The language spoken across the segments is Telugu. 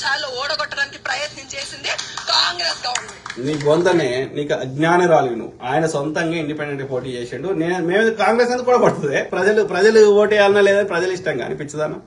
సార్లు ఓడగొట్టడానికి ప్రయత్నం చేసింది కాంగ్రెస్ గవర్నమెంట్. నీ బొంతనే నీకు అజ్ఞానరాలు నువ్వు. ఆయన సొంతంగా ఇండిపెండెంట్ పోటీ చేసిండు. నేను మేము కాంగ్రెస్ ఎందుకు కూడా పడుతుంది ప్రజలు ప్రజలు ఓటేయాలన్నా లేదని ప్రజలు ఇష్టంగా అనిపించదాను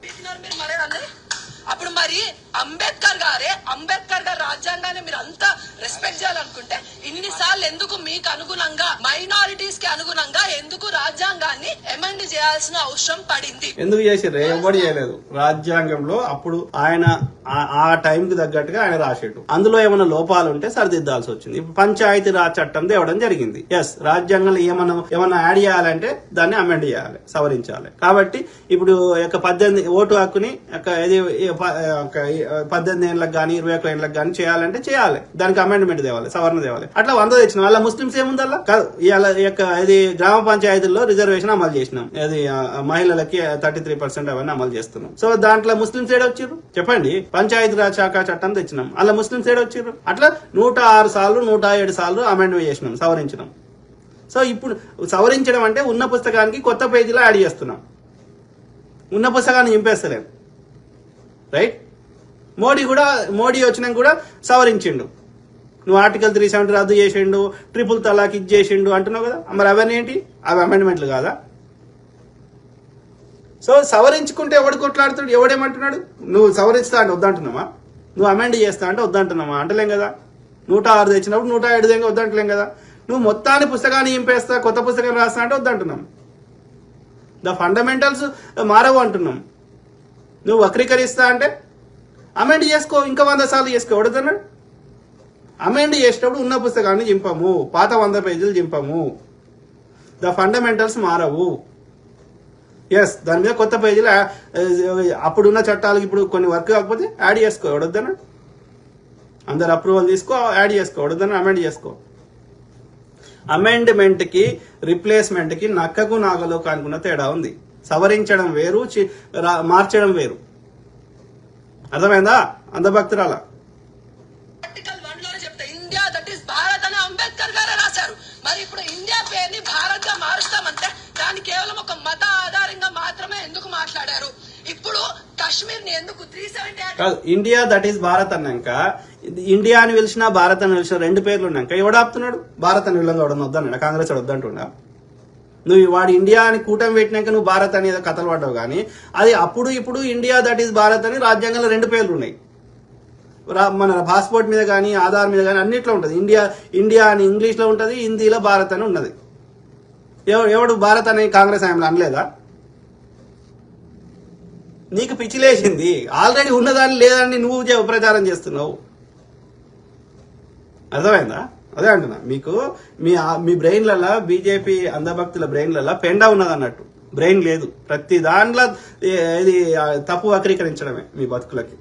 అప్పుడు మరి అంబేద్కర్ గారే అంబేద్కర్ గారి రాజ్యాంగాన్ని మీరు అంతా రెస్పెక్ట్ చేయాలనుకుంటే ఇన్నిసార్లు ఎందుకు మీకు అనుగుణంగా మైనారిటీస్కి అనుగుణంగా ఎందుకు రాజ్యాంగాన్ని ఎమెండ్ చేయాల్సిన అవసరం పడింది? ఎందుకు చేసిర్రు? ఎవడు చేయలేదు. రాజ్యాంగంలో అప్పుడు ఆయన ఆ- టైం కి తగ్గట్టుగా ఆయన రాసేటు అందులో ఏమైనా లోపాలు ఉంటే సరిదిద్దాల్సి వచ్చింది. పంచాయతీ రాజ్ చట్టం తేవడం జరిగింది. ఎస్ రాజ్యాంగంలో ఏమన్నా ఏమన్నా యాడ్ చేయాలంటే దాన్ని అమెండ్ చేయాలి సవరించాలి. కాబట్టి ఇప్పుడు యొక్క పద్దెనిమిది ఓటు హక్కుని ఒక పద్దెనిమిది ఏళ్ళకి కానీ ఇరవై ఒక్క ఏళ్ళకి కానీ చేయాలంటే చేయాలి. దానికి అమెండ్మెంట్ తేవాలి సవరణ తేవాలి. అట్లా వంద తెచ్చిన. వాళ్ళ ముస్లింస్ ఏముందల్లా? కాదు ఇవాళ యొక్క ఇది గ్రామ పంచాయతీల్లో రిజర్వేషన్ అమలు చేసినాం. అది మహిళలకి థర్టీ త్రీ పర్సెంట్ అవన్నీ అమలు చేస్తున్నాం. సో దాంట్లో ముస్లింస్ సైడ్ వచ్చారు చెప్పండి. పంచాయతీ రాజ్ శాఖ చట్టం తెచ్చినాం. అలా ముస్లింస్ సైడ్ వచ్చారు అట్లా నూట ఆరు సార్లు నూట ఏడు సార్లు అమెండ్మెంట్ చేసినాం సవరించినాం. సో ఇప్పుడు సవరించడం అంటే ఉన్న పుస్తకానికి కొత్త పేజీలో యాడ్ చేస్తున్నాం. ఉన్న పుస్తకాన్ని నింపేస్తలేం. రైట్? మోడీ కూడా మోడీ వచ్చినాక కూడా సవరించిండు. నువ్వు ఆర్టికల్ త్రీ సెవెంటీ రద్దు చేసిండు ట్రిపుల్ తలాక్ ఇది చేసిండు అంటున్నావు కదా? మరి అవన్నీ ఏంటి? అవి అమెండ్మెంట్లు కాదా? సో సవరించుకుంటే ఎవడు కొట్లాడుతాడు? ఎవడేమంటున్నాడు? నువ్వు సవరిస్తా అంటే వద్దంటున్నావా? నువ్వు అమెండ్ చేస్తా అంటే వద్దంటున్నావా? అంటలేం కదా? నూట ఆరు తెచ్చినప్పుడు నూట ఏడు దగ్గర వద్దంటలేం కదా? నువ్వు మొత్తాన్ని పుస్తకాన్ని ఇంపేస్తా కొత్త పుస్తకం రాస్తా అంటే వద్దంటున్నాం. ద ఫండమెంటల్స్ మారవు అంటున్నాం. నువ్వు వక్రీకరిస్తా అంటే అమెండ్ చేసుకో ఇంకా వంద సార్లు చేసుకో. ఎవడుతున్నాడు అమెండ్ చేసేటప్పుడు ఉన్న పుస్తకాన్ని చింపము. పాత వంద పేజీలు చింపము. ద ఫండమెంటల్స్ మారవు. ఎస్ దాని మీద కొత్త పేజీలు అప్పుడున్న చట్టాలకు ఇప్పుడు కొన్ని వర్క్ కాకపోతే యాడ్ చేసుకో ఎవడొద్దన అందరు అప్రూవల్ తీసుకో యాడ్ చేసుకో ఎవడొద్దన అమెండ్ చేసుకో. అమెండ్మెంట్కి రిప్లేస్మెంట్కి నక్కకు నాగలో అనుకున్న తేడా ఉంది. సవరించడం వేరు చి- రా- మార్చడం వేరు. అర్థమైందా? అందభక్తురాల దాన్ని కేవలం ఒక మత ఆధారంగా మాత్రమే ఎందుకు మాట్లాడారు? ఇప్పుడు కాశ్మీర్ని ఎందుకు three seventy India that is Bharat అన్నాక ఇండియా అని పిలిచినా భారత్ అని పిలిచిన రెండు పేర్లు ఉన్నాక ఎవడాపుతున్నాడు భారత్ అని వీళ్ళని ఎవడన్నా వద్దన్నాడు కాంగ్రెస్ వద్దంటున్నా నువ్వు వాడు ఇండియా అని కూటమి పెట్టినాక నువ్వు భారత్ అనేది కథలు పడ్డావు కానీ అది అప్పుడు ఇప్పుడు ఇండియా దట్ ఈస్ భారత్ అని రాజ్యాంగంలో రెండు పేర్లు ఉన్నాయి. మన పాస్పోర్ట్ మీద కానీ ఆధార్ మీద కానీ అన్నిట్లో ఉంటుంది. ఇండియా ఇండియా అని ఇంగ్లీష్లో ఉంటుంది హిందీలో భారత్ అని ఉన్నది. ఎవడు భారత్ అని కాంగ్రెస్ ఆయనలో అనలేదా? నీకు పిచ్చిలేసింది ఆల్రెడీ ఉన్నదాన్ని లేదని నువ్వు ప్రచారం చేస్తున్నావు. అర్థమైందా? అదే అంటున్నా. మీకు మీ మీ బ్రెయిన్లలో బీజేపీ అంధభక్తుల బ్రెయిన్లలో పెండ ఉన్నది అన్నట్టు బ్రెయిన్ లేదు. ప్రతి దాంట్లో ఇది తప్పు వక్రీకరించడమే మీ బతుకులకి.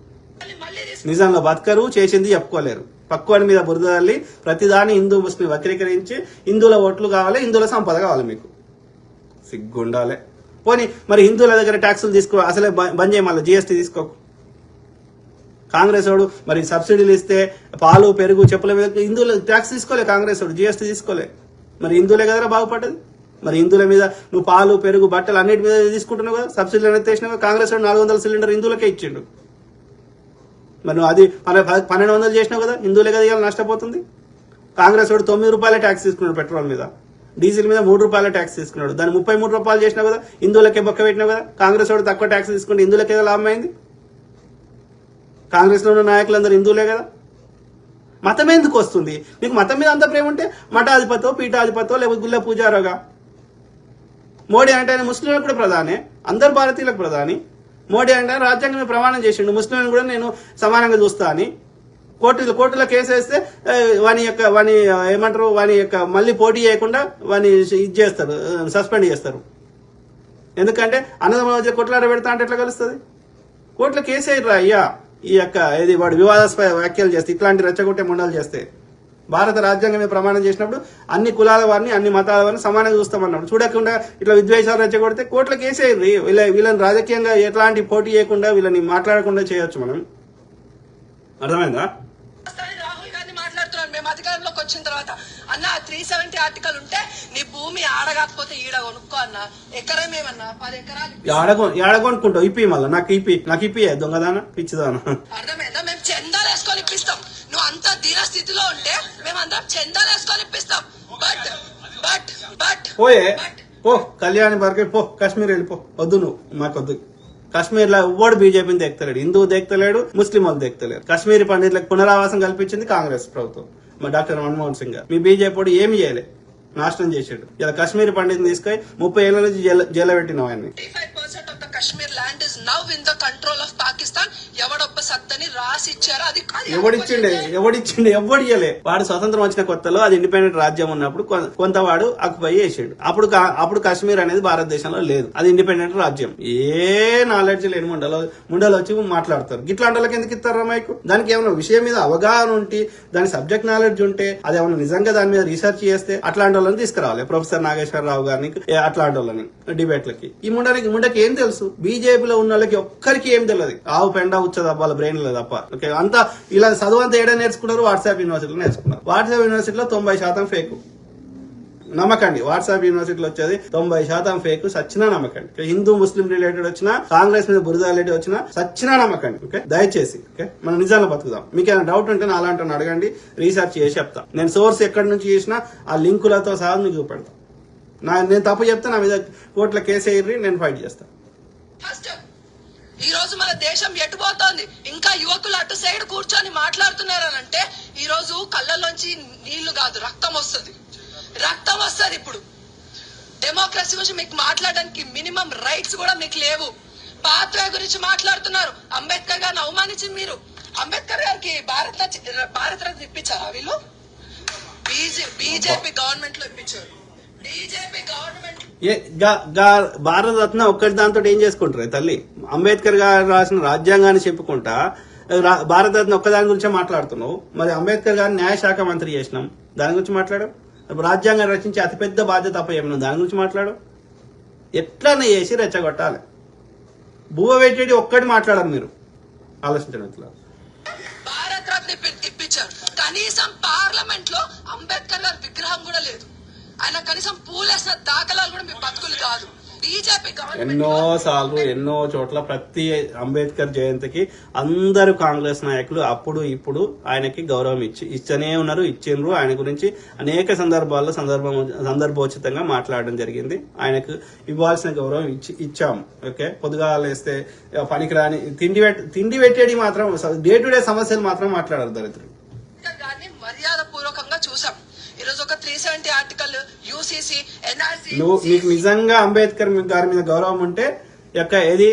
నిజంలో బతకరు చేసింది చెప్పుకోలేరు. పక్కువాడి మీద బురద తల్లి ప్రతిదాన్ని హిందూ ముస్లిం వక్రీకరించి హిందువుల ఓట్లు కావాలి హిందువుల సంపద కావాలి మీకు. సిగ్గుండాలే. పోనీ మరి హిందువుల దగ్గర ట్యాక్సులు తీసుకో అసలే బంద్ చేయమల్ల జిఎస్టీ తీసుకోకు. కాంగ్రెస్ వాడు మరి సబ్సిడీలు ఇస్తే పాలు పెరుగు చెప్పుల మీద హిందువులు ట్యాక్స్ తీసుకోలే కాంగ్రెస్ వాడు జిఎస్టీ తీసుకోలే. మరి హిందువులే కదరా బాగుపడ్డది? మరి హిందువుల మీద నువ్వు పాలు పెరుగు బట్టలు అన్నిటి మీద తీసుకుంటున్నావు కదా సబ్సిడీలు అనేది తెచ్చినావు కాంగ్రెస్ వాడు నాలుగు వందల సిలిండర్ హిందువులకే ఇచ్చిండు. మరి నువ్వు అది పన్నెండు వందలు చేసినావు కదా హిందువులే కదా ఇవాళ నష్టపోతుంది. కాంగ్రెస్ వాడు తొమ్మిది రూపాయల ట్యాక్స్ తీసుకున్నాడు పెట్రోల్ మీద. డీజిల్ మీద మూడు రూపాయల ట్యాక్స్ తీసుకున్నాడు. దాన్ని ముప్పై మూడు రూపాయలు చేసినావు కదా హిందువులకే బొక్క పెట్టినావు కదా కాంగ్రెస్ వాడు తక్కువ ట్యాక్స్ తీసుకుంటే హిందువులకే లాభం అయింది? కాంగ్రెస్లో ఉన్న నాయకులందరూ హిందువులే కదా? మతం ఎందుకు వస్తుంది? నీకు మతం మీద అంత ప్రేమ ఉంటే మఠాధిపతో పీఠాధిపతో లేకపోతే గుళ్ళ పూజారోగా? మోడీ అంటే ఆయన ముస్లింలకు కూడా ప్రధానే అందరు భారతీయులకు ప్రధాని. మోడీ అంటే రాజ్యాంగం ప్రమాణం చేసిండు. ముస్లింలను కూడా నేను సమానంగా చూస్తా అని. కోర్టులో కోర్టులో కేసు వేస్తే వాని యొక్క వాని ఏమంటారు వాని యొక్క మళ్ళీ పోటీ చేయకుండా వాని ఇది చేస్తారు సస్పెండ్ చేస్తారు. ఎందుకంటే అన్నదమ్మ కొట్లాడ పెడతా అంటే ఎట్లా కలుస్తుంది? కోర్టులో కేసు వేయరా అయ్యా? ఈ యొక్క ఇది వాడు వివాదాస్పద వ్యాఖ్యలు చేస్తే ఇట్లాంటి రెచ్చగొట్టే ముండాలు చేస్తే. భారత రాజ్యాంగం మీద ప్రమాణం చేసినప్పుడు అన్ని కులాల వారిని అన్ని మతాల వారిని సమానంగా చూస్తామన్నాడు చూడకుండా ఇట్లా విద్వేషాలు రెచ్చగొడితే కోర్టులో కేసు వేయరు వీళ్ళ వీళ్ళని రాజకీయంగా ఎట్లాంటి పోటీ చేయకుండా వీళ్ళని మాట్లాడకుండా చేయొచ్చు మనం. అర్థమైందా? మేము అధికారంలోకి వచ్చిన తర్వాత అన్న త్రీ సెవెంటీ ఆర్టికల్ ఉంటే నీ భూమి ఆడగాకపోతే ఈడ కొనుక్కో అన్న. ఎకరమేమన్నా పది ఎకరాలు ఆడగొ ఇప్పి మళ్ళీ. నాకు ఇప్పి నాకు ఇప్పి దొంగదాన? పిచ్చిదానా? అర్థమైందా? మేము చందాలు వేసుకొని ఇప్పిస్తాం. అంత దీన స్థితిలో ఉంటే మేమందరం చందాలు వేసుకొని ఇప్పిస్తాం. బట్ బట్ బట్ పోయే. పో కళ్యాణి బర్గే పో కాశ్మీర్ వెళ్ళిపో వద్దు నువ్వు మాకొద్దు కాశ్మీర్లో ఎవ్వడు బీజేపీని దేక్తలేడు? హిందువు దేక్తలేడు ముస్లిం వాళ్ళు దేక్తలేరు. కాశ్మీరీ పండితులకు పునరావాసం కల్పించింది కాంగ్రెస్ ప్రభుత్వం. మా డాక్టర్ మన్మోహన్ సింగ్ మీ బీజేపీ ఏమి చేయలే. నాశనం చేసాడు ఇలా కాశ్మీరీ పండితుని తీసుకొని ముప్పై ఏళ్ళ నుంచి జైలు జైల్లో పెట్టినాం ఆయన్ని. Kashmir land is now in the control of Pakistan ఎవడొప్ప సత్తని రాసి ఇచ్చారో అది ఎవడిచ్చిండే? ఎవడిచ్చిండే? ఎవడు ఇయ్యలే? వాడు స్వతంత్రం వచ్చిన కొత్తలో అది ఇండిపెండెంట్ రాజ్యం ఉన్నప్పుడు కొంత వాడు ఆక్యుపై చేసాడు. అప్పుడు అప్పుడు కాశ్మీర్ అనేది భారతదేశంలో లేదు. అది ఇండిపెండెంట్ రాజ్యం. ఏ నాలెడ్జ్ లేని ముండలో ముండలు వచ్చి మాట్లాడతారు. గిట్లాంటి వాళ్ళకి ఎందుకు ఇస్తారా మైకు దానికి ఏమైనా విషయం మీద అవగాహన ఉంటే దాని సబ్జెక్ట్ నాలెడ్జ్ ఉంటే అది ఏమైనా నిజంగా దాని మీద రీసెర్చ్ చేస్తే అట్లాంటి వాళ్ళని తీసుకురావాలి. ప్రొఫెసర్ నాగేశ్వరరావు గారిని అట్లాంటి వాళ్ళని డిబేట్లకి. ఈ ముండకి ముండకి ఏం తెలుసు? బీజేపీలో ఉన్న వాళ్ళకి ఒక్కరికి ఏం తెలియదు. ఆవు పెండ ఉచ్చ వాళ్ళ బ్రెయిన్లో తప్ప. ఓకే అంతా ఇలా చదువు అంతా ఏడా నేర్చుకున్నారు? వాట్సాప్ యూనివర్సిటీలో నేర్చుకున్నారు. వాట్సాప్ యూనివర్సిటీలో తొంభై శాతం ఫేక్ నమ్మకండి. వాట్సాప్ యూనివర్సిటీలో వచ్చేది తొంభై శాతం ఫేక్ సచ్చినా నమ్మకండి. హిందూ ముస్లిం రిలేటెడ్ వచ్చినా కాంగ్రెస్ మీద బురద రిలేటెడ్ వచ్చినా సచ్చినా నమ్మకండి. ఓకే? దయచేసి ఓకే? మనం నిజాలు బతుకుదాం. మీకు ఏమైనా డౌట్ ఉంటే నా అలాంటి అడగండి రీసెర్చ్ చేసి చెప్తా. నేను సోర్స్ ఎక్కడి నుంచి చేసినా ఆ లింకులతో సహా మీకు చూపెడతా. నా నేను తప్పు చెప్తే నా మీద కోర్టులో కేసు వేయర్రి నేను ఫైట్ చేస్తాను ఫస్ట్ ఈ రోజు మన దేశం ఎటుపోతోంది ఇంకా యువకులు అటు సైడ్ కూర్చొని మాట్లాడుతున్నారనంటే ఈ రోజు కళ్ళల్లోంచి నీళ్ళు కాదు రక్తం వస్తుంది. రక్తం వస్తుంది ఇప్పుడు. డెమోక్రసీ గురించి మీకు మాట్లాడడానికి మినిమం రైట్స్ కూడా మీకు లేవు. పాత్ర గురించి మాట్లాడుతున్నారు. అంబేద్కర్ గారిని అవమానించింది మీరు. అంబేద్కర్ గారికి భారత భారత రత్న ఇప్పించారా వీళ్ళు? బీజేపీ గవర్నమెంట్లో ఇప్పించారు. బీజేపీ గవర్నమెంట్ భారతరత్న ఒక్కటి దాంతో ఏం చేసుకుంటారు తల్లి? అంబేద్కర్ గారు రాసిన రాజ్యాంగాన్ని చెప్పుకుంటా రా- భారతరత్న ఒక్కదాని గురించే మాట్లాడుతున్నావు. మరి అంబేద్కర్ గారిని న్యాయశాఖ మంత్రి చేసినాం. దాని గురించి మాట్లాడు. రాజ్యాంగం రచించే అతిపెద్ద బాధ్యత అప్ప దాని గురించి మాట్లాడు. ఎట్లనే చేసి రెచ్చగొట్టాలి. భూవ పెట్టేటి ఒక్కటి మాట్లాడరు మీరు. ఆలోచించడం ఇట్లా భారత్ రత్న ఇప్పించారు. కనీసం పార్లమెంట్లో అంబేద్కర్ గారి విగ్రహం కూడా లేదు. ఆయన కనీసం పూలేసిన దాఖలాలు కూడా మీ బతుకులు కాదు. ఎన్నో సార్లు ఎన్నో చోట్ల ప్రతి అంబేద్కర్ జయంతికి అందరు కాంగ్రెస్ నాయకులు అప్పుడు ఇప్పుడు ఆయనకి గౌరవం ఇచ్చి ఇచ్చనే ఉన్నారు ఇచ్చిండ్రు. ఆయన గురించి అనేక సందర్భాల్లో సందర్భం సందర్భోచితంగా మాట్లాడడం జరిగింది. ఆయనకు ఇవ్వాల్సిన గౌరవం ఇచ్చి ఇచ్చాం. ఓకే? పొద్దుగా లేస్తే పనికిరాని తిండి తిండి పెట్టేది మాత్రం డే టు డే సమస్యలు మాత్రం మాట్లాడారు దరిద్రులు మర్యాద పూర్వకంగా చూసాం. ఈ రోజు ఒక three seventy article UCC NRC నువ్వు నీకు నిజంగా అంబేద్కర్ గారి మీద గౌరవం ఉంటే యొక్క ఏది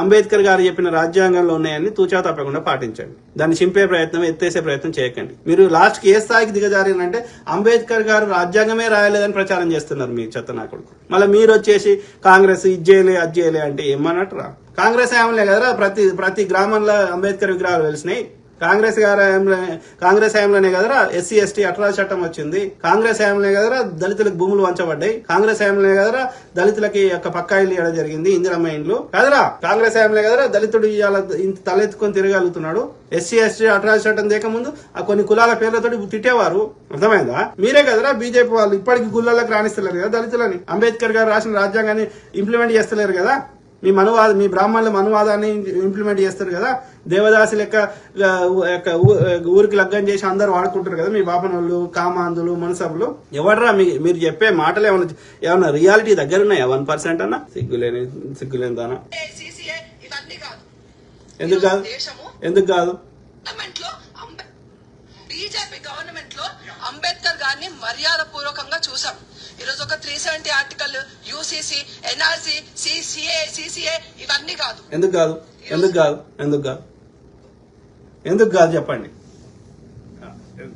అంబేద్కర్ గారు చెప్పిన రాజ్యాంగంలో ఉన్నాయని తూచా తప్పకుండా పాటించండి. దాన్ని చింపే ప్రయత్నం ఎత్తేసే ప్రయత్నం చేయకండి. మీరు లాస్ట్కి ఏ స్థాయికి దిగజారిందంటే అంబేద్కర్ గారు రాజ్యాంగమే రాయలేదని ప్రచారం చేస్తున్నారు మీ చెత్త నా కొడుకు. మళ్ళీ మీరు వచ్చేసి కాంగ్రెస్ ఇది చేయలే అది చేయలే అంటే ఏమన్నట్టురా కాంగ్రెస్ ఏమలే కదరా? ప్రతి ప్రతి గ్రామంలో అంబేద్కర్ విగ్రహాలు వెలిసినాయి. కాంగ్రెస్ గారు హయాంలో- కాంగ్రెస్ హయాంలోనే కదరా ఎస్సీ ఎస్టీ అట్లా చట్టం వచ్చింది. కాంగ్రెస్ హయాంలోనే కదరా దళితులకు భూములు వంచబడ్డాయి. కాంగ్రెస్ హయాంలోనే కదరా దళితులకి యొక్క పక్కా ఇల్లు ఇవ్వడం జరిగింది ఇందిరమ్మ ఇండ్లు కదరా కాంగ్రెస్ హయాంలో కదరా దళితుడు ఇవాళ ఇంత తలెత్తుకొని తిరగలుగుతున్నాడు. ఎస్సీ ఎస్టీ అట్లా చట్టం దేక ముందు ఆ కొన్ని కులాల పేర్లతో తిట్టేవారు. అర్థమైందా? మీరే కదరా బీజేపీ వాళ్ళు ఇప్పటికి గుళ్ళలోకి రాణిస్తలేరు కదా దళితులని. అంబేద్కర్ గారు రాసిన రాజ్యాంగాన్ని ఇంప్లిమెంట్ చేస్తలేరు కదా? మీ మనువాద మీ బ్రాహ్మణుల మనువాదాన్ని ఇంప్లిమెంట్ చేస్తారు కదా? దేవదాసి లెక్క ఊరికి లగ్గం చేసి అందరు వాడుకుంటారు కదా మీ బాపనోళ్ళు కామాంధులు మనసభలు? ఎవడరా మీ మీరు చెప్పే మాటలు ఏమైనా ఏమన్నా రియాలిటీ దగ్గర ఉన్నాయా? వన్ పర్సెంట్ అన్న? సిగ్గులేని సిగ్గులేని దానా? ఎందుకు కాదు? ఎందుకు కాదు? బీజేపీ గవర్నమెంట్లో అంబేద్కర్ గారిని మర్యాద పూర్వకంగా చూసాం. ఈ రోజు ఒక three seventy article UCC NRC CCA CCA ఇవన్నీ కాదు. ఎందుకు కాదు? ఎందుకు కాదు? ఎందుకు కాదు? ఎందుకు కాదు చెప్పండి.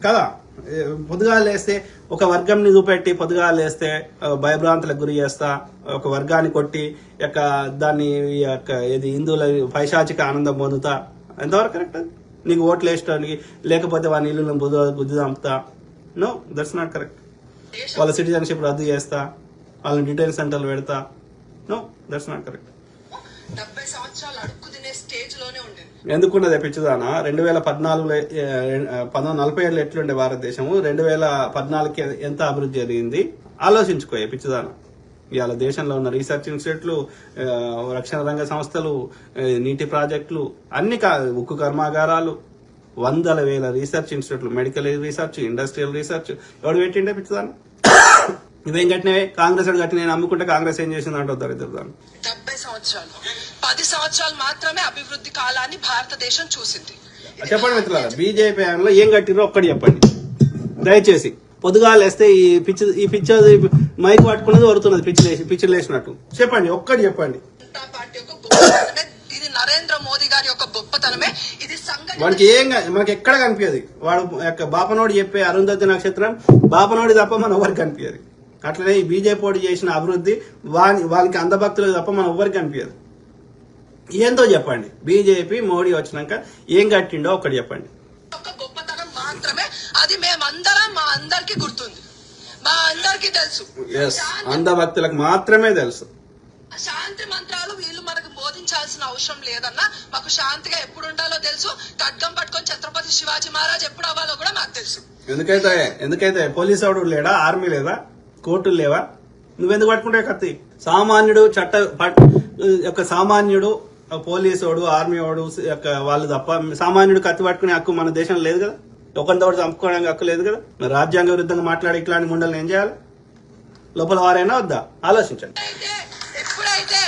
కదా? ఏ, పొద్దుగాలు లేస్తే ఒక వర్గంని చూపెట్టి పొద్దుగాలు లేస్తే భయభ్రాంతులకు గురి చేస్తా ఒక వర్గాన్ని కొట్టి యొక్క దాన్ని యొక్క ఇది హిందువుల పైశాచిక ఆనందం పొందుతా. ఎంతవరకు కరెక్ట్? నీకు ఓట్లు వేయడానికి లేకపోతే వాని ఇల్లు బుద్ధి బుద్ధి చంపుతా. No that's not correct. వాళ్ళ సిటిజన్షిప్ రద్దు చేస్తా వాళ్ళని డిటైన్ సెంటర్లు పెడతా. నో దట్స్ నాట్ కరెక్ట్ డెబ్బై సంవత్సరాలు అడుక్కు తినే స్టేజ్లోనే ఉండేది ఎందుకున్నది పిచ్చిదానా? రెండు వేల పద్నాలుగులో పంతొమ్మిది నలభై ఏళ్ళు ఎట్లుండే భారతదేశము? రెండు వేల పద్నాలుగుకి ఎంత అభివృద్ధి జరిగింది? ఆలోచించుకో పిచ్చిదానా. ఇవాళ దేశంలో ఉన్న రీసెర్చ్ ఇన్స్టిట్యూట్లు రక్షణ రంగ సంస్థలు నీటి ప్రాజెక్టులు అన్ని కా ఉక్కు కర్మాగారాలు వందల వేల రీసెర్చ్ ఇన్స్టిట్యూట్లు మెడికల్ రీసెర్చ్ ఇండస్ట్రియల్ రీసెర్చ్ ఎవడు పెట్టిండే పిచ్చిదాన్ని ఇవేం కట్టినవే? కాంగ్రెస్ వాడు కట్టిన నేను అమ్ముకుంటే కాంగ్రెస్ ఏం చేసింది దాన్ని? డెబ్బై సంవత్సరాలు. పది సంవత్సరాలు మాత్రమే అభివృద్ధి కాలాన్ని భారతదేశం చూసింది. చెప్పండి మిత్రులారా బీజేపీ లో ఏం కట్టిరో ఒక్కటి చెప్పండి. దయచేసి పొద్దుగాలు వేస్తే ఈ పిచ్చి ఈ పిచ్చి మైక్ పట్టుకున్నది వరుతున్నది పిచ్చి లేసి పిచ్చిలు లేసినట్టు చెప్పండి ఒక్కటి చెప్పండి. జనతా పార్టీ యొక్క గొప్పతనమే. ఇది నరేంద్ర మోదీ గారి యొక్క గొప్పతనమే. వాడికి ఏం మనకి ఎక్కడ కనిపించదు వాడు యొక్క బాపనోడు చెప్పే అరుంధతి నక్షత్రం బాపనోడి తప్ప మన ఎవరికి కనిపించదు అట్లనే ఈ బీజేపీ చేసిన అభివృద్ధి వాని వాళ్ళకి అందభక్తులకు తప్ప మన ఎవరికి కనిపించదు ఏందో చెప్పండి. బీజేపీ మోడీ వచ్చినాక ఏం కట్టిండో ఒకటి చెప్పండి. గొప్పతనం మాత్రమే. అది మేమందరం మా అందరికి గుర్తుంది. మా అందరికి తెలుసు. అందభక్తులకు మాత్రమే తెలుసు. శాంతి మంత్రాలు వీళ్ళు మనకు బోధించాల్సిన అవసరం లేదన్నా మాకు శాంతిగా ఎప్పుడు ఉండాలో తెలుసు. ఖడ్గం పట్టుకొని ఛత్రపతి శివాజీ మహారాజ్ ఎప్పుడు అవ్వాలో కూడా మాకు తెలుసు. ఎందుకైతే ఎందుకైతే పోలీస్ వాడు లేడా? ఆర్మీ లేదా కోర్టులు లేవా? నువ్వెందుకు పట్టుకుంటే కత్తి? సామాన్యుడు చట్ట యొక్క సామాన్యుడు పోలీసోడు ఆర్మీ వాడు యొక్క వాళ్ళు తప్ప సామాన్యుడు కత్తి పట్టుకునే హక్కు మన దేశంలో లేదు కదా? ఒకరితో చంపుకోవడానికి హక్కు లేదు కదా? రాజ్యాంగ విరుద్ధంగా మాట్లాడే ఇట్లాంటి ముండల్ని ఏం చేయాలి? లోపల వారైనా వద్దా? ఆలోచించండి. ఎప్పుడైతే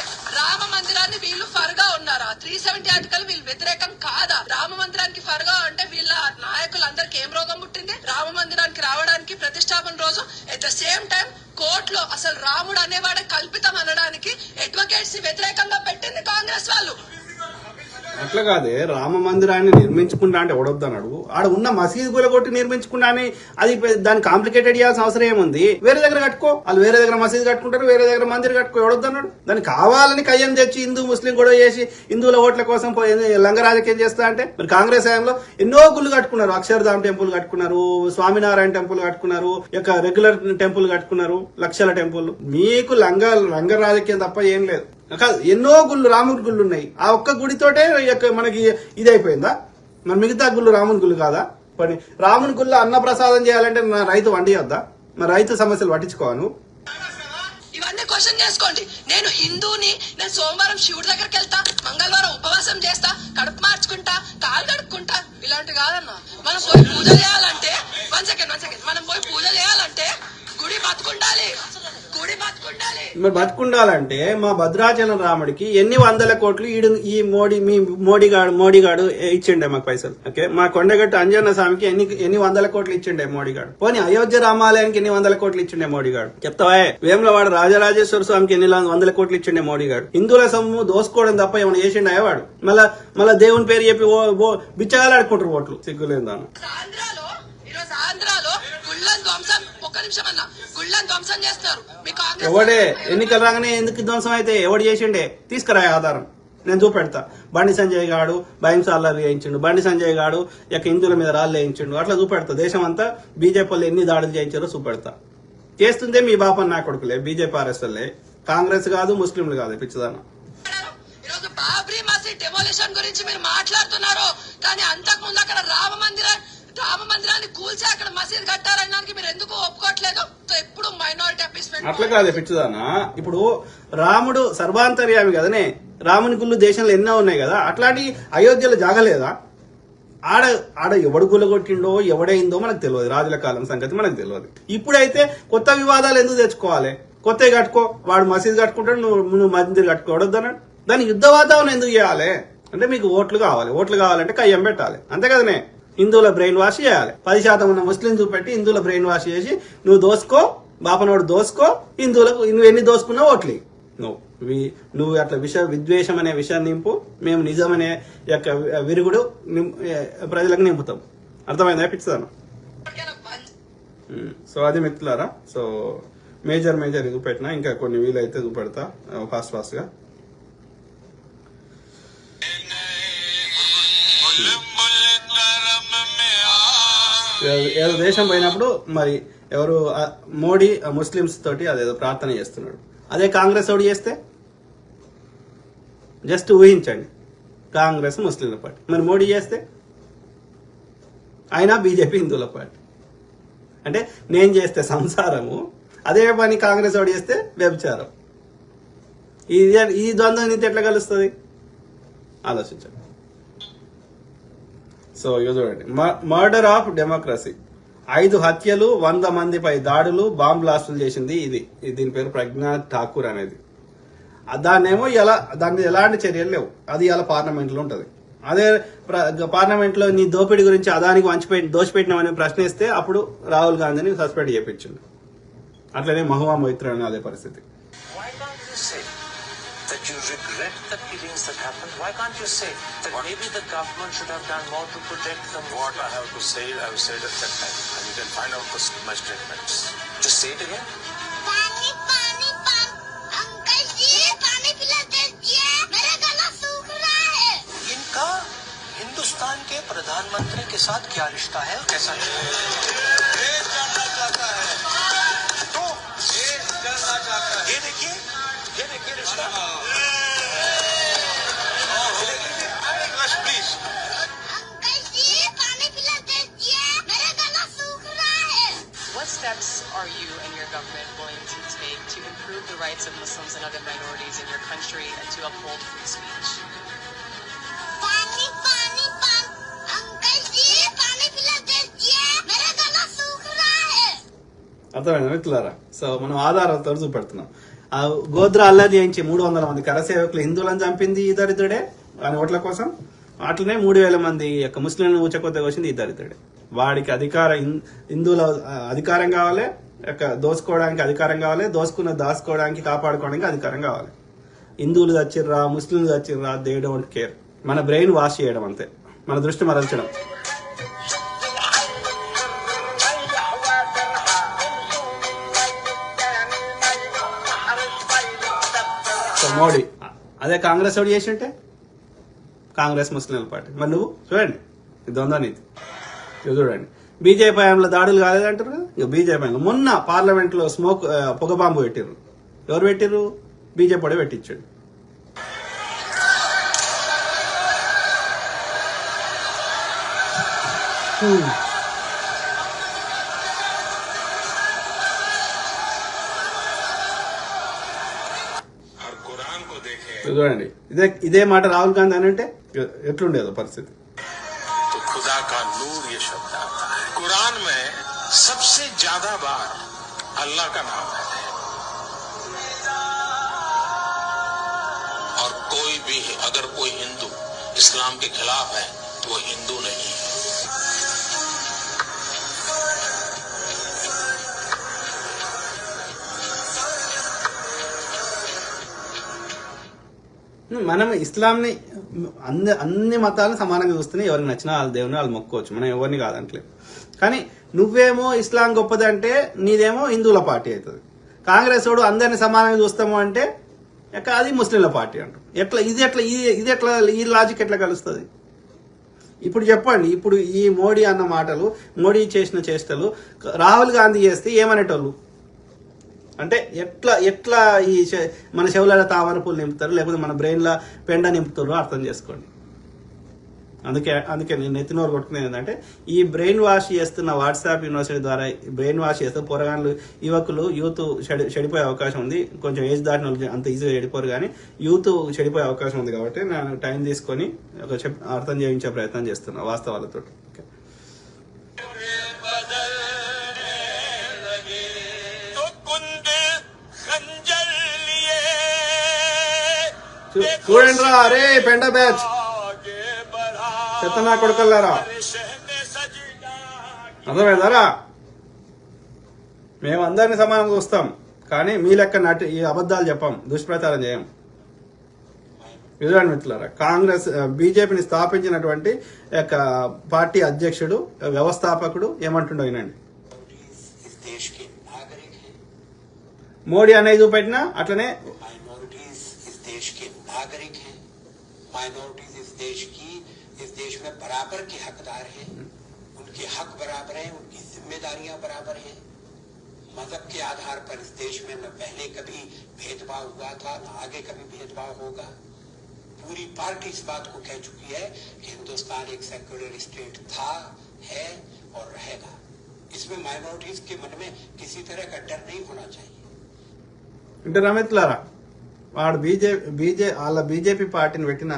రామ మందిరాన్ని వీళ్ళు ఫర్గా ఉన్నారా? త్రీ సెవెంటీ ఆర్టికల్ వీళ్ళు వ్యతిరేకం కాదా? రామ మందిరానికి ఫర్గా అంటే వీళ్ళ నాయకులందరికి ఏం రోగం పుట్టింది? రామ మందిరానికి రావడానికి ప్రతిష్టాపన రోజు ఎట్ ద సేమ్ టైం కోర్టులో అసలు రాముడు అనేవాడే కల్పితం అనడానికి అడ్వకేట్స్ వ్యతిరేకంగా పెట్టింది కాంగ్రెస్ వాళ్ళు. అట్లా కాదే రామ మందిరాన్ని నిర్మించుకుంటా అంటే ఎవడొద్దన్నాడు? ఆడ ఉన్న మసీదు కూలగొట్టి నిర్మించుకుంటా అని అది దాన్ని కాంప్లికేటెడ్ చేయాల్సిన అవసరం ఏముంది? వేరే దగ్గర కట్టుకో. వాళ్ళు వేరే దగ్గర మసీదు కట్టుకుంటారు వేరే దగ్గర మందిర్ కట్టుకో. ఎవడొద్దన్నాడు? దాన్ని కావాలని కయ్యం తెచ్చి హిందూ ముస్లిం గొడవ చేసి హిందువుల ఓట్ల కోసం లంగరాజకీయం లంగ రాజకీయం చేస్తా అంటే మరి కాంగ్రెస్ హయాంలో ఎన్నో గుళ్ళు కట్టుకున్నారు. అక్షరధామ్ టెంపుల్ కట్టుకున్నారు స్వామినారాయణ టెంపుల్ కట్టుకున్నారు యొక్క రెగ్యులర్ టెంపుల్ కట్టుకున్నారు లక్షల టెంపుల్. మీకు లంగ లంగ రాజకీయం తప్ప ఏం లేదు. కాదు ఎన్నో గుళ్ళు రాముడి గుళ్ళు ఉన్నాయి. ఆ ఒక్క గుడితోటే మనకి ఇది అయిపోయిందా మరి మిగతా గుళ్ళు రాముని గుళ్ళు కాదా? పని రాముని గుళ్ళు అన్నప్రసాదం చేయాలంటే నా రైతు వండి వద్దా మరి రైతు సమస్యలు పట్టించుకోను ఇవన్నీ క్వశ్చన్ చేసుకోండి. నేను హిందూని నేను సోమవారం శివుడి దగ్గరికి వెళ్తా మంగళవారం ఉపవాసం చేస్తా కడుపు మార్చుకుంటా కాలు కడుక్కుంటా. ఇలాంటి కాదన్నా. మనం పోయి పూజ చేయాలంటే వన్ సెకండ్ వన్ సెకండ్ మనం పోయి పూజ చేయాలంటే గుడి బతుకుండాలి. గుడి బతుకుండాలి. మరి బతుకుండాలంటే మా భద్రాచలం రాముడికి ఎన్ని వందల కోట్లు ఈడు ఈ మోడీ మీ మోడీగాడు మోడీగాడు ఇచ్చిండే మాకు పైసలు. ఓకే? మా కొండగట్టు అంజన్న స్వామికి ఎన్ని ఎన్ని వందల కోట్లు ఇచ్చిండే మోడీగాడు. పోనీ అయోధ్య రామాలయానికి ఎన్ని వందల కోట్లు ఇచ్చిండే మోడీగాడు? చెప్తావా? వేములవాడ రాజరాజేశ్వర స్వామికి ఎన్ని వందల కోట్లు ఇచ్చిండే మోడీగాడు? హిందువుల సొమ్ము దోసుకోవడం తప్ప ఏమైనా చేసిండే వాడు? మళ్ళా మళ్ళా దేవుని పేరు చెప్పి ఆడుకుంటారు ఓట్లు. సిగ్గులేదు ఆంధ్రాలో ఈరోజు ఆంధ్రాలో గుళ్ళని ధ్వంసం ఒక్క నిమిషం అన్న గుళ్ళని ధ్వంసం చేస్తున్నారు మీ కాంగ్రెస్ ఎవడే? ఎన్నికలు రాగానే ఎందుకు ధ్వంసం అయితే? ఎవడు చేసిండే? తీసుకురా ఆధారం. నేను చూపెడతా. బండి సంజయ్ గాడు భయం సార్లు వేయించిండు బండి సంజయ్ గాడు ఇక హిందువుల మీద రాళ్ళు వేయించిండు అట్లా చూపెడతా. దేశం అంతా బీజేపీ ఎన్ని దాడులు చేయించారో చూపెడతా. చేస్తుందే మీ బాపన్ నా కొడుకులే బీజేపీ ఆర్ఎస్ఎల్ఏ. కాంగ్రెస్ కాదు ముస్లింలు కాదు పిచ్చిదాన. ఈరోజు బాబ్రీ మసీద్ డెమోలిషన్ గురించి మీరు మాట్లాడుతున్నారు. కానీ అంతకు ముందు అక్కడ రామ మందిరం రామ మందిరాన్ని కూల్చి అక్కడ మసీద్ కట్టారనడానికి మీరు ఎందుకు ఒప్పుకోవట్లేదు ఎప్పుడు మైనారిటీ అపీస్మెంట్ అట్లా కాదు పిచ్చుదానా? ఇప్పుడు రాముడు సర్వాంతర్యామి కదనే? రాముని గుళ్ళు దేశంలో ఎన్నో ఉన్నాయి కదా? అట్లాంటి అయోధ్యలో జాగలేదా? ఆడ ఆడ ఎవడు గులగొట్టిండో ఎవడైందో మనకు తెలియదు. రాజుల కాలం సంగతి మనకు తెలియదు. ఇప్పుడైతే కొత్త వివాదాలు ఎందుకు తెచ్చుకోవాలి? కొత్తవి కట్టుకో. వాడు మసీద్ కట్టుకుంటాడు నువ్వు నువ్వు మందిర్ కట్టుకోవద్దన్నాడు దాని యుద్ధ వాతావరణం ఎందుకు చేయాలి? అంటే మీకు ఓట్లు కావాలి. ఓట్లు కావాలంటే కయ్యం పెట్టాలి. అంతే కదనే? హిందువుల బ్రెయిన్ వాష్ చేయాలి. పది శాతం ఉన్న ముస్లిం చూపెట్టి హిందువుల బ్రెయిన్ వాష్ చేసి నువ్వు దోసుకో బాపనోడు దోసుకో హిందువులకు నువ్వు ఎన్ని దోసుకున్నావు ఓట్లీ. నువ్వు నువ్వు అట్లా విష విద్వేషం అనే విషయాన్ని నింపు మేము నిజం అనే యొక్క విరుగుడు ప్రజలకు నింపుతాం. అర్థమైందా? పిచ్చుతాను. సో అది మిత్రులారా సో మేజర్ మేజర్ చూపెట్టినా ఇంకా కొన్ని వీలైతే చూపెడతా ఫాస్ట్ ఫాస్ట్గా. ఏదో- దేశం పోయినప్పుడు మరి ఎవరు మోడీ ముస్లిమ్స్ తోటి అదేదో ప్రార్థన చేస్తున్నాడు. అదే కాంగ్రెస్ ఓడి చేస్తే? జస్ట్ ఊహించండి. కాంగ్రెస్ ముస్లింల పార్టీ. మరి మోడీ చేస్తే? అయినా బీజేపీ హిందువుల పార్టీ. అంటే నేను చేస్తే సంసారము అదే పని కాంగ్రెస్ వాడు చేస్తే వ్యభిచారం. ఇది ఈ ద్వంద్వం నీతి ఎట్లా కలుస్తుంది? ఆలోచించండి. సో ఇక చూడండి. Murder of democracy. ఐదు హత్యలు వంద మందిపై దాడులు బాంబ్ బ్లాస్టులు చేసింది ఇది. దీని పేరు ప్రజ్ఞా ఠాకూర్ అనేది. దాన్ని దాన్నేమో ఎలా దాని ఎలాంటి చర్యలు లేవు. అది ఇలా పార్లమెంట్లో ఉంటుంది. అదే పార్లమెంట్లో నీ దోపిడీ గురించి అదానికి వంచిపెట్టి దోచిపెట్టినామని ప్రశ్నిస్తే అప్పుడు రాహుల్ గాంధీని సస్పెండ్ చేయించండి అట్లనే మహువా మొయిత్రని అదే పరిస్థితి. That you regret the killings that happened? Why can't you say that what? maybe the government should have done more to protect them? What I have to say, I have said at that time. And you can find out the, my statements. Just say it again. है हिंदुस्तान के प्रधानमंत्री के साथ क्या रिश्ता है कैसा रिश्ता है है तो है ये देखिए Can I get it stopped? What steps are you and your government willing to take to improve the rights of Muslims and other minorities in your country and to uphold free speech? అర్థమైందా మిత్రులారా సో మనం ఆధారాలతో చూపెడుతున్నాం ఆ గోద్రా అల్లరి చేయించి మూడు వందల మంది కరసేవకులు హిందువులను చంపింది ఈ దరిద్రుడే వాని ఓట్ల కోసం. అట్లనే మూడు వేల మంది యొక్క ముస్లింలను ఊచకొద్ద వచ్చింది ఈ దరిద్రుడే. వాడికి అధికార హిందువుల అధికారం కావాలి యొక్క దోసుకోవడానికి అధికారం కావాలి దోసుకున్న దాచుకోవడానికి కాపాడుకోవడానికి అధికారం కావాలి. హిందువులు చచ్చిర్రా ముస్లింలు చచ్చిర్రా దే డోంట్ కేర్ మన బ్రెయిన్ వాష్ చేయడం అంతే. మన దృష్టి మరల్చడం. మోడీ. అదే కాంగ్రెస్ వాడు చేసింటే? కాంగ్రెస్ ముస్లింల పార్టీ. మరి నువ్వు? చూడండి. ఇది నీతి. ఇది చూడండి. బీజేపీ హయాంలో దాడులు కాలేదంటారు కదా? ఇక బీజేపీ హయాంలో. మొన్న పార్లమెంట్లో స్మోక్ పొగ బాంబు పెట్టిర్రు. ఎవరు పెట్టిర్రు? బీజేపీ వాడే పెట్టించాడు. और చూడండి ఇదే ఇదే మాట రాహుల్ గాంధీ అని అంటే ఎట్లుండేదో పరిస్థితి तो खुदा का नूर ये शब्द आता है कुरान में सबसे ज्यादा बार अल्लाह का नाम है और कोई भी अगर कोई हिंदू इस्लाम के खिलाफ है तो वो हिंदू नहीं है మనం ఇస్లాంని అన్ని అన్ని మతాలను సమానంగా చూస్తున్నాయి ఎవరికి నచ్చినా వాళ్ళ దేవుని వాళ్ళు మొక్కోవచ్చు. మనం ఎవరిని కాదంటలేదు. కానీ నువ్వేమో ఇస్లాం గొప్పది అంటే నీదేమో హిందువుల పార్టీ అవుతుంది. కాంగ్రెస్ వాడు అందరిని సమానంగా చూస్తాము అంటే అది ముస్లింల పార్టీ అంటారు ఎట్లా ఇది ఎట్లా ఇది- ఇది ఎట్లా ఈ లాజిక్ ఎట్లా కలుస్తుంది? ఇప్పుడు చెప్పండి ఇప్పుడు ఈ మోడీ అన్న మాటలు మోడీ చేసిన చేష్టలు రాహుల్ గాంధీ చేస్తే ఏమనేటోళ్ళు? అంటే ఎట్లా ఎట్లా ఈ చె- మన చెవులలో తామర పూలు నింపుతారు లేకపోతే మన బ్రెయిన్లో పెండ నింపుతారో అర్థం చేసుకోండి. అందుకే అందుకే నేను నెత్తినోరు కొట్టుకునేది ఏంటంటే ఈ బ్రెయిన్ వాష్ చేస్తున్న వాట్సాప్ యూనివర్సిటీ ద్వారా బ్రెయిన్ వాష్ చేస్తే పోరగాళ్ళు యువకులు యూత్ చెడి చెడిపోయే అవకాశం ఉంది. కొంచెం ఏజ్ దాటిన వాళ్ళు అంత ఈజీగా చెడిపోరు కానీ యూత్ చెడిపోయే అవకాశం ఉంది కాబట్టి నేను టైం తీసుకొని ఒక అర్థం చేయించే ప్రయత్నం చేస్తున్నా వాస్తవాలతో చూడండి అరే పెండ బ్యాచ్. చెత్త నా కొడుకల్లారా అర్థమైందారా మేమందరిని సమానం చూస్తాం కానీ మీ లెక్క నటి ఈ అబద్ధాలు చెప్పాం దుష్ప్రచారం చేయం. విజయవాడ మిత్రులారా కాంగ్రెస్ బీజేపీని స్థాపించినటువంటి యొక్క పార్టీ అధ్యక్షుడు వ్యవస్థాపకుడు ఏమంటుండో వినండి. మోడీ అనేది చూపెట్టినా అట్లనే माइनॉरिटीज इस देश की इस देश में बराबर के हकदार हैं, उनके हक बराबर हैं, उनकी जिम्मेदारियाँ बराबर हैं। मज़हब के आधार पर इस देश में न पहले कभी भेदभाव हुआ था, न आगे कभी भेदभाव होगा। पूरी पार्टी इस बात को कह चुकी है कि हिंदुस्तान एक सेक्युलर स्टेट था, है और रहेगा। इसमें माइनॉरिटीज के मन में किसी तरह का डर नहीं होना चाहिए। डर अमित लारा। వాడు బీజే బీజే వాళ్ళ బీజేపీ పార్టీని పెట్టిన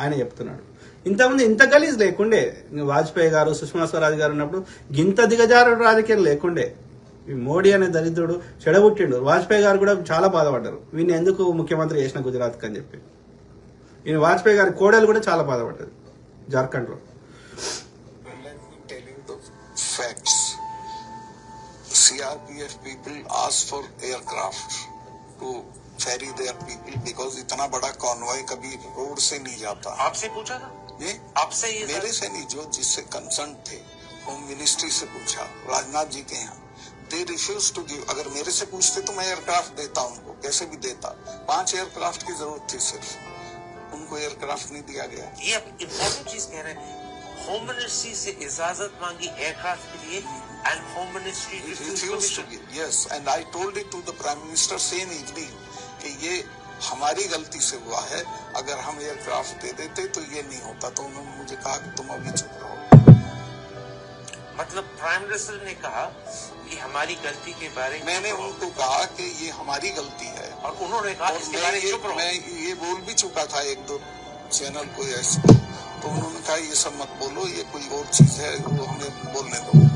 ఆయన చెప్తున్నాడు. ఇంతకుముందు ఇంత గలీజ్ లేకుండే. వాజ్పేయి గారు సుష్మా స్వరాజ్ గారు ఉన్నప్పుడు గింత దిగజారుడు రాజకీయం లేకుండే. ఈ మోడీ అనే దరిద్రుడు చెడబుట్టిండు వాజ్పేయి గారు కూడా చాలా బాధపడ్డారు. వీడిని ఎందుకు ముఖ్యమంత్రి చేసిన గుజరాత్కి అని చెప్పి. ఈయన వాజ్పేయి గారి కోడలు కూడా చాలా బాధపడ్డది జార్ఖండ్లో. Let me tell aircraft. CRPF people asked for aircraft to ferry their people because इतना बड़ा कॉन्वॉय कभी रोड से नहीं जाता। आपसे पूछा था? ये आपसे ये मेरे से नहीं जो जिससे कंसर्न थे होम मिनिस्ट्री से पूछा राजनाथ जी के यहाँ। दे रिफ्यूज टू गिव अगर मेरे से पूछते तो मैं एयरक्राफ्ट देता उनको कैसे भी देता। पाँच एयरक्राफ्ट की ज़रूरत थी सिर्फ़। उनको एयरक्राफ्ट नहीं दिया गया। ये अब इम्पोर्टेंट चीज़ कह रहे हैं। होम मिनिस्ट्री से इजाज़त मांगी एयरक्राफ्ट के लिए and home ministry refused to give yes and i told it to the prime minister same evening कि ये हमारी गलती से हुआ है। अगर हम एयरक्राफ्ट दे देते तो ये नहीं होता। तो उन्होंने मुझे कहा कि तुम अभी चुप रहो। मतलब प्राइम मिनिस्टर ने कहा कि हमारी गलती के बारे में मैंने उनको कहा कि ये हमारी गलती है। और उन्होंने कहा और इसके बारे में चुप रहो। मैं ये बोल भी चुका था एक दो चैनल को ऐसे। तो उन्होंने कहा ये सब मत बोलो ये कोई और चीज़ है वो हमें बोलने दो।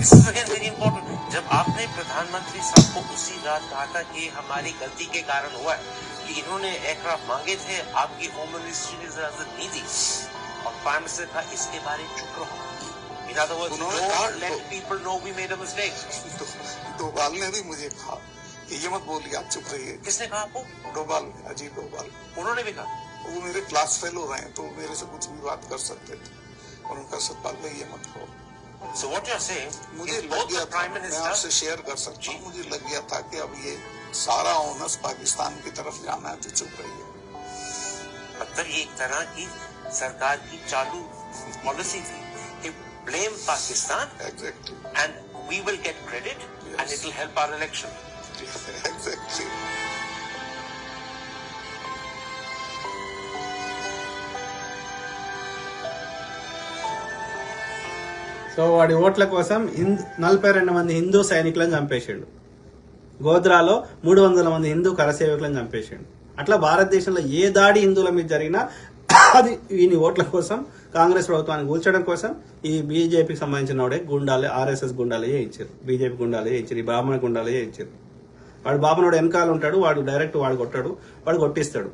दिस अगेन वेरी इंपॉर्टेंट जब आपने प्रधानमंत्री साहब को उसी रात कहा था कि हमारी गलती के कारण हुआ है कि इन्होंने एयरक्राफ्ट मांगे थे आपकी होम मिनिस्ट्री ने इजाज़त नहीं दी और प्राइम मिनिस्टर का इसके बारे में चुप रहो। In other words don't let to- people know we made a mistake तो डोभाल ने भी मुझे कहा कि ये मत बोलिए आप चुप रहिए। किसने कहा आपको? डोभाल अजीत डोभाल उन्होंने भी कहा। वो मेरे क्लास फेलो रहे हैं तो मेरे से कुछ भी बात कर सकते थे। और उनका सत्पाल भाई ये मत कहो। So what you're saying मुझे लग गया था मैं आपसे शेयर कर सकता हूँ। मुझे लग गया था कि अब ये सारा ओनस पाकिस्तान की तरफ़ जाना है तो चुप रहिए। मतलब एक तरह की सरकार की चालू पॉलिसी थी कि blame Pakistan exactly and we will get credit and Yes. it will help our election. Exactly so వాడి ఓట్ల కోసం హింద్ నలభై రెండు మంది హిందూ సైనికులను చంపేసిండు. గోద్రాలో మూడు వందల మంది హిందూ కరసేవకులను చంపేసిండు. అట్లా భారతదేశంలో ఏ దాడి హిందువుల మీద జరిగినా అది ఈయన ఓట్ల కోసం కాంగ్రెస్ ప్రభుత్వాన్ని కూల్చడం కోసం ఈ బీజేపీకి సంబంధించిన వాడే గుండాలే ఆర్ఎస్ఎస్ గుండాలే చేయించారు బీజేపీ గుండాలే చేయించారు ఈ బ్రాహ్మణ గుండాలే చేయించారు వాడు బాబునోడు వెనకాల ఉంటాడు వాడు డైరెక్ట్ వాడు కొట్టాడు వాడు కొట్టిస్తాడు.